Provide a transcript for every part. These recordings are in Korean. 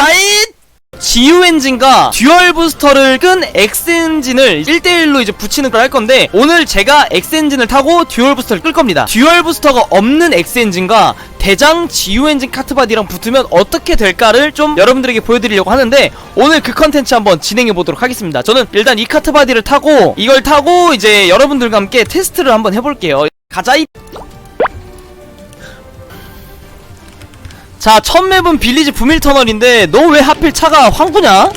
가자잇! GU 엔진과 듀얼 부스터를 끈 X 엔진을 1대1로 이제 붙이는 걸 할 건데 오늘 제가 X 엔진을 타고 듀얼 부스터를 끌 겁니다. 듀얼 부스터가 없는 X 엔진과 대장 GU 엔진 카트바디랑 붙으면 어떻게 될까를 좀 여러분들에게 보여드리려고 하는데 오늘 그 컨텐츠 한번 진행해 보도록 하겠습니다. 저는 일단 이 카트바디를 타고 이걸 타고 이제 여러분들과 함께 테스트를 한번 해볼게요. 가자잇! 자, 첫 맵은 빌리지 부밀 터널인데 너 왜 하필 차가 황구냐?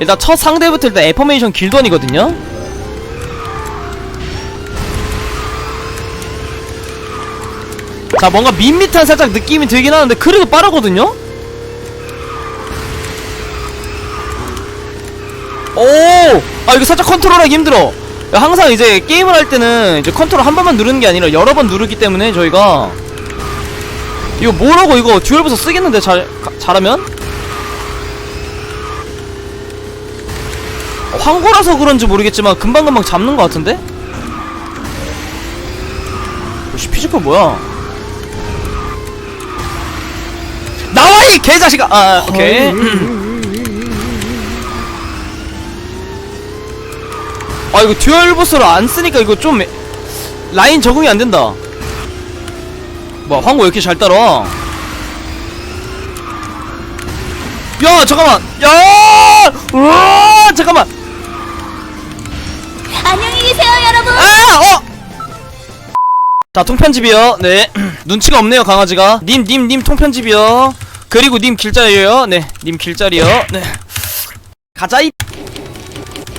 일단 첫 상대부터 일단 에퍼메이션 길던이거든요. 자, 뭔가 밋밋한 살짝 느낌이 들긴 하는데 그래도 빠르거든요. 오! 아 이거 살짝 컨트롤하기 힘들어. 항상 이제 게임을 할 때는 이제 컨트롤 한 번만 누르는 게 아니라 여러 번 누르기 때문에 저희가 이거 뭐라고 이거 듀얼부서 쓰겠는데 잘 가- 잘하면? 어, 황고라서 그런지 모르겠지만 금방금방 잡는 것 같은데? 씨 피지컬 뭐야? 나와 이 개자식아! 아 오케이 아 이거 듀얼 보스를 안 쓰니까 이거 좀 라인 적응이 안 된다. 뭐야 황고 왜 이렇게 잘 따라와? 야 잠깐만 야 우와 잠깐만 안녕히 계세요, 여러분. 아 어. 자 통편집이요. 네 눈치가 없네요 강아지가. 님 님 님 통편집이요. 그리고 님 길자리요. 네 님 길자리요. 네 가자이.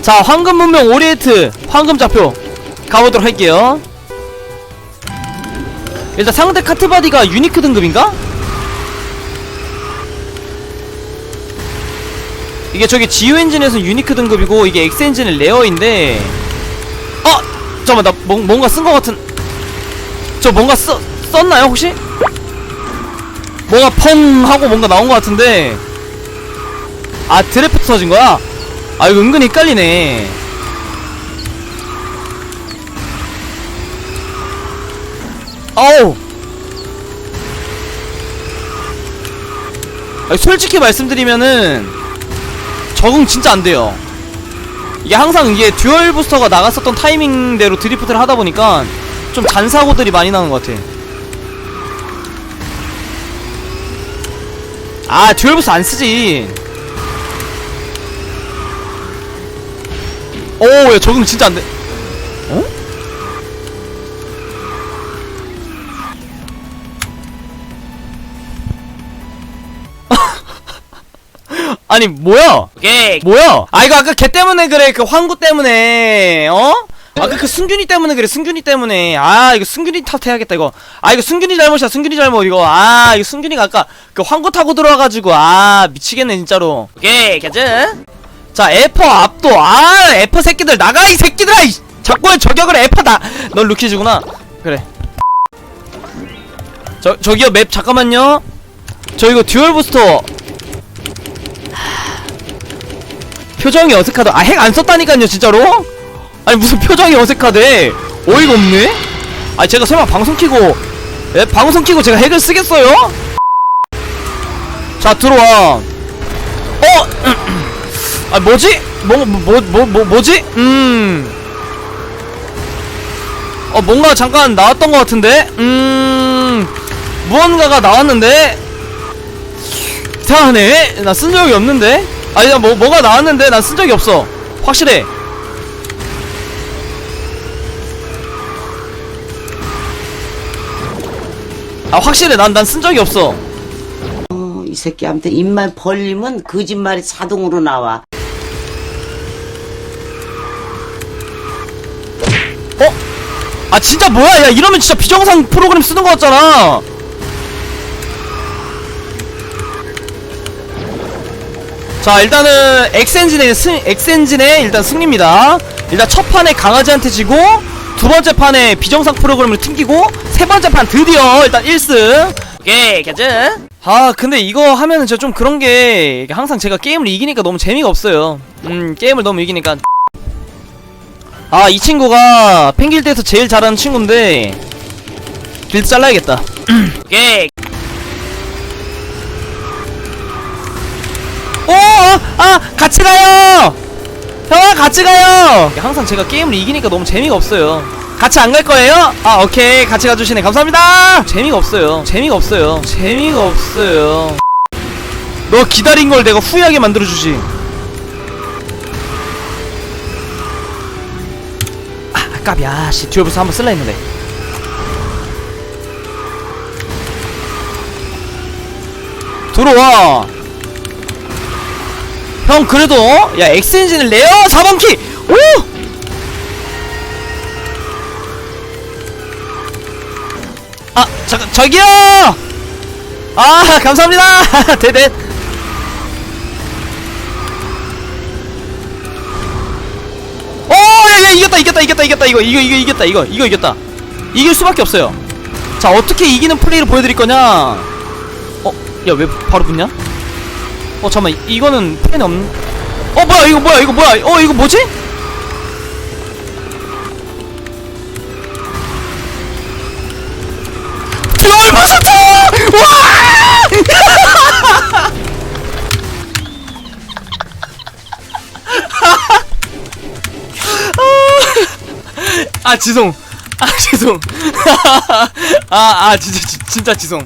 자 황금 문명 오리에트 황금 좌표 가보도록 할게요. 일단 상대 카트바디가 유니크 등급인가? 이게 저기 지우 엔진에서 유니크 등급이고 이게 X 엔진은 레어인데 어! 잠깐만 나 뭐, 뭔가 쓴거 같은 저 뭔가 써, 썼나요 혹시? 뭔가 펑 하고 뭔가 나온 거 같은데 아 드래프트 터진 거야? 아 이거 은근히 헷갈리네 어우. 아니, 솔직히 말씀드리면은 적응 진짜 안 돼요. 이게 항상 이게 듀얼 부스터가 나갔었던 타이밍대로 드리프트를 하다 보니까 좀 잔사고들이 많이 나는 것 같아. 아 듀얼 부스터 안 쓰지. 오야 적응 진짜 안돼 아니 뭐야? 오케이. 뭐야? 아 이거 아까 걔 때문에 그래. 그 황구 때문에. 어? 아까 그 승균이 때문에 그래. 승균이 때문에. 아 이거 승균이 탓해야겠다 이거. 아 이거 승균이 잘못이야. 승균이 잘못 이거. 아 이거 승균이가 아까 그 황구 타고 들어와가지고. 아 미치겠네 진짜로. 오케이, 가자. 자 에퍼 압도. 아 에퍼 새끼들. 나가 이 새끼들아 이 자꾸 저격을 에퍼다. 넌 루키즈구나. 그래. 저 저기요 맵 잠깐만요. 저 이거 듀얼 부스터 표정이 어색하다 아 핵 안 썼다니까요 진짜로 아니 무슨 표정이 어색하대 어이가 없네 아 제가 설마 방송 키고 예 방송 키고 제가 핵을 쓰겠어요 자 들어와 어 아 뭐지? 뭐 뭐 뭐 뭐 뭐, 지 음. 어 뭔가 잠깐 나왔던 것 같은데. 음. 무언가가 나왔는데. 이상하네. 나 쓴 적이 없는데. 아니 나뭐 뭐가 나왔는데 난 쓴 적이 없어. 확실해. 아 확실해. 난 난 쓴 적이 없어. 어, 이 새끼한테 입만 벌리면 거짓말이 자동으로 나와. 어? 아 진짜 뭐야 야 이러면 진짜 비정상 프로그램 쓰는 거 같잖아 자 일단은 엑센진의 승 엑센진의 일단 승리입니다. 일단 첫 판에 강아지한테 지고 두 번째 판에 비정상 프로그램을 튕기고 세 번째 판 드디어 일단 1승. 오케이, 가자. 아 근데 이거 하면은 진짜 좀 그런 게 항상 제가 게임을 이기니까 너무 재미가 없어요. 음 게임을 너무 이기니까. 아 이 친구가 펭길대에서 제일 잘하는 친구인데 길드 잘라야겠다. 오케이. 같이 가요! 형아 같이 가요! 항상 제가 게임을 이기니까 너무 재미가 없어요. 같이 안 갈 거예요? 아 오케이. 같이 가주시네. 감사합니다! 재미가 없어요. 재미가 없어요. 재미가 없어요. 너 기다린 걸 내가 후회하게 만들어주지. 아 아깝이야 씨. 듀얼부스 한번 쓸라 했는데. 들어와 형 그래도 어? 야 엑스엔진을 내요 4번 키 오! 아 잠깐 저기요 아 감사합니다 대대 오야야 이겼다 이겼다 이겼다 이겼다 이거 이거 이거 이겼다 이거 이거 이겼다 이길 수밖에 없어요 자 어떻게 이기는 플레이를 보여드릴 거냐 어? 야 왜 바로 붙냐? 어 잠깐만 이- 이거는 펜 없는 어 뭐야 이거 뭐야 이거 뭐야 어 이거 뭐지? 듀얼 버스트! 와! 아 지송 아 지송 아아 진짜 지- 진짜 지송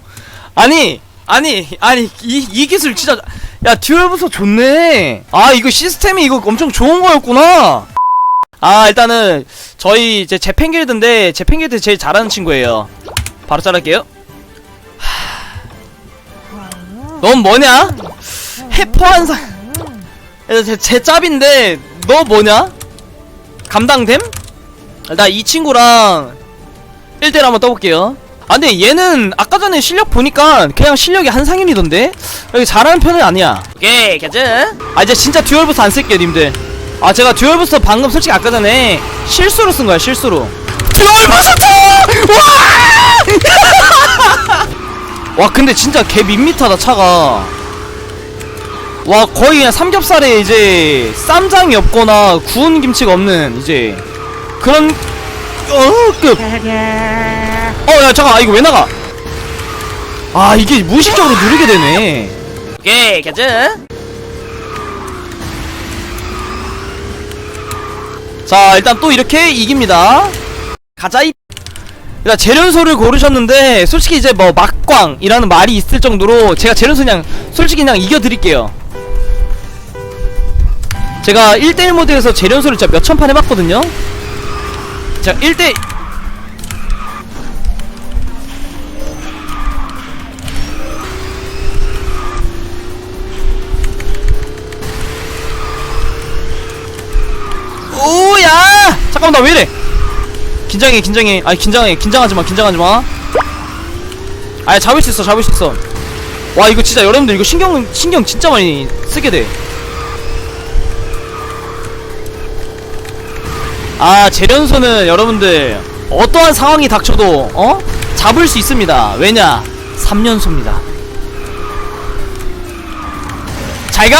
아니 아니 아니 이, 이 기술 진짜 야 듀얼 부서 좋네. 아 이거 시스템이 이거 엄청 좋은 거였구나. 아 일단은 저희 이제 재팬길드인데 재팬길드 제일 잘하는 친구예요. 바로 자를게요. 넌 뭐냐? 해포한상 제, 제 짭인데 너 뭐냐? 감당됨? 나 이 친구랑 1대1 한번 떠볼게요 아 근데 얘는 아까 전에 실력 보니까 그냥 실력이 한상윤이던데? 여기 잘하는 편은 아니야. 오케이 가자. 아 이제 진짜 듀얼부스터 안 쓸게요 님들. 아 제가 듀얼부스터 방금 솔직히 아까 전에 실수로 쓴 거야 실수로. 듀얼부스터! 와! 와 근데 진짜 개 밋밋하다 차가. 와 거의 그냥 삼겹살에 이제 쌈장이 없거나 구운 김치가 없는 이제. 그런 어급 어야 잠깐 아 이거 왜 나가? 아 이게 무의식적으로 누르게 되네. 오케이 가자. 자 일단 또 이렇게 이깁니다. 가자 이. 일단 재련소를 고르셨는데 솔직히 이제 뭐 막광이라는 말이 있을 정도로 제가 재련소 그냥 솔직히 그냥 이겨드릴게요. 제가 1대1 모드에서 재련소를 진짜 몇천 판 해봤거든요. 자 1대 잠깐만 나 왜 이래? 긴장해 긴장해. 아니 긴장해. 긴장하지마 긴장하지마. 아니 잡을 수 있어 잡을 수 있어. 와 이거 진짜 여러분들 이거 신경 신경 진짜 많이 쓰게 돼 아 재련소는 여러분들 어떠한 상황이 닥쳐도 어? 잡을 수 있습니다. 왜냐? 3년소입니다. 잘 가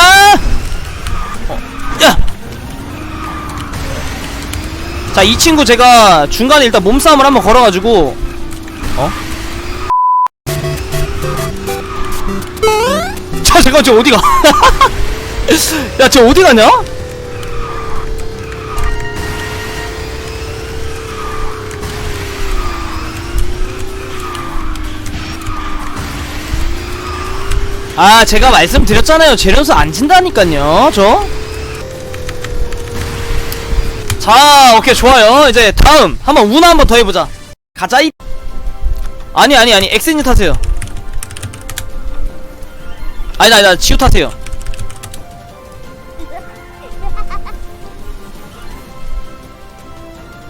자, 이 친구 제가 중간에 일단 몸싸움을 한번 걸어가지고 어? 자, 잠깐 저 어디가? 야, 저 어디 가냐? 아, 제가 말씀드렸잖아요. 재련소 안 진다니까요, 저. 자 오케이 좋아요. 이제 다음. 한번 우나 한번 더 해보자. 가자 이. 아니 아니 아니. 엑센이 타세요. 아니다 아니다. 지우 타세요.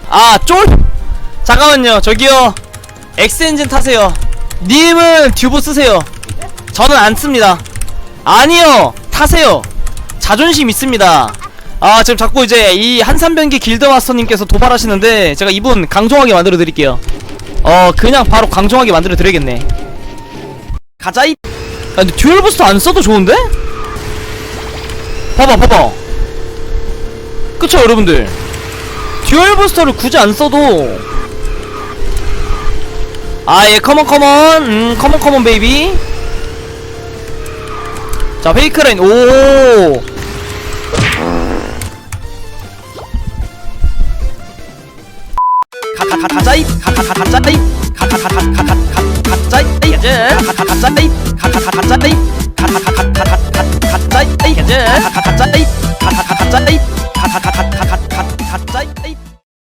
아 쫄. 잠깐만요. 저기요. 엑스엔진 타세요. 님은 듀보 쓰세요. 저는 안 씁니다. 아니요. 타세요. 자존심 있습니다 아 지금 자꾸 이제 이 한산변기 길드마스터님께서 도발하시는데 제가 이분 강종하게 만들어 드릴게요. 어 그냥 바로 강종하게 만들어 드려야겠네. 가자 이 아, 근데 듀얼 부스터 안 써도 좋은데? 봐봐 봐봐. 그쵸 여러분들? 듀얼 부스터를 굳이 안 써도. 아예 커먼 커먼 음 커먼 커먼 베이비 자 페이크라인. 오 가